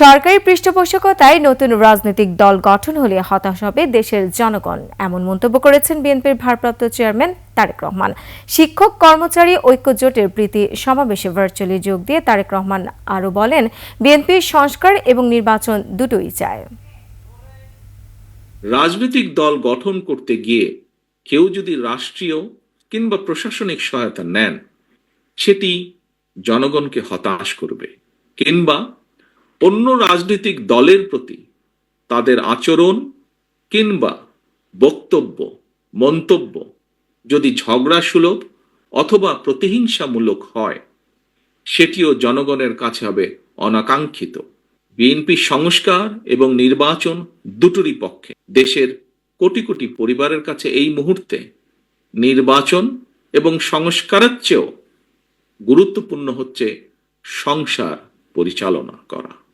সরকারি পৃষ্ঠপোষকতায় নতুন রাজনৈতিক দল গঠন হলে হতাশ হবে দেশের জনগণ। এমন মন্তব্য করেছেন বিএনপির ভারপ্রাপ্ত চেয়ারম্যান তারেক রহমান। শিক্ষক, কর্মচারী, ঐক্য জোটের প্রীতি সমাবেশে ভার্চুয়ালি যোগ দিয়ে তারেক রহমান আরও বলেন বিএনপি সংস্কার এবং নির্বাচন দুটোই চায়। রাজনৈতিক দল গঠন করতে গিয়ে কেউ যদি রাষ্ট্রীয় কিংবা প্রশাসনিক সহায়তা নেন, সেটি জনগণকে হতাশ করবে কিংবা অন্য রাজনৈতিক দলের প্রতি তাদের আচরণ কিংবা বক্তব্য, মন্তব্য যদি ঝগড়া সুলভ অথবা প্রতিহিংসামূলক হয়, সেটিও জনগণের কাছে হবে অনাকাঙ্ক্ষিত। বিএনপি সংস্কার এবং নির্বাচন দুটোরই পক্ষে। দেশের কোটি কোটি পরিবারের কাছে এই মুহূর্তে নির্বাচন এবং সংস্কারের চেয়েও গুরুত্বপূর্ণ হচ্ছে সংসার পরিচালনা করা।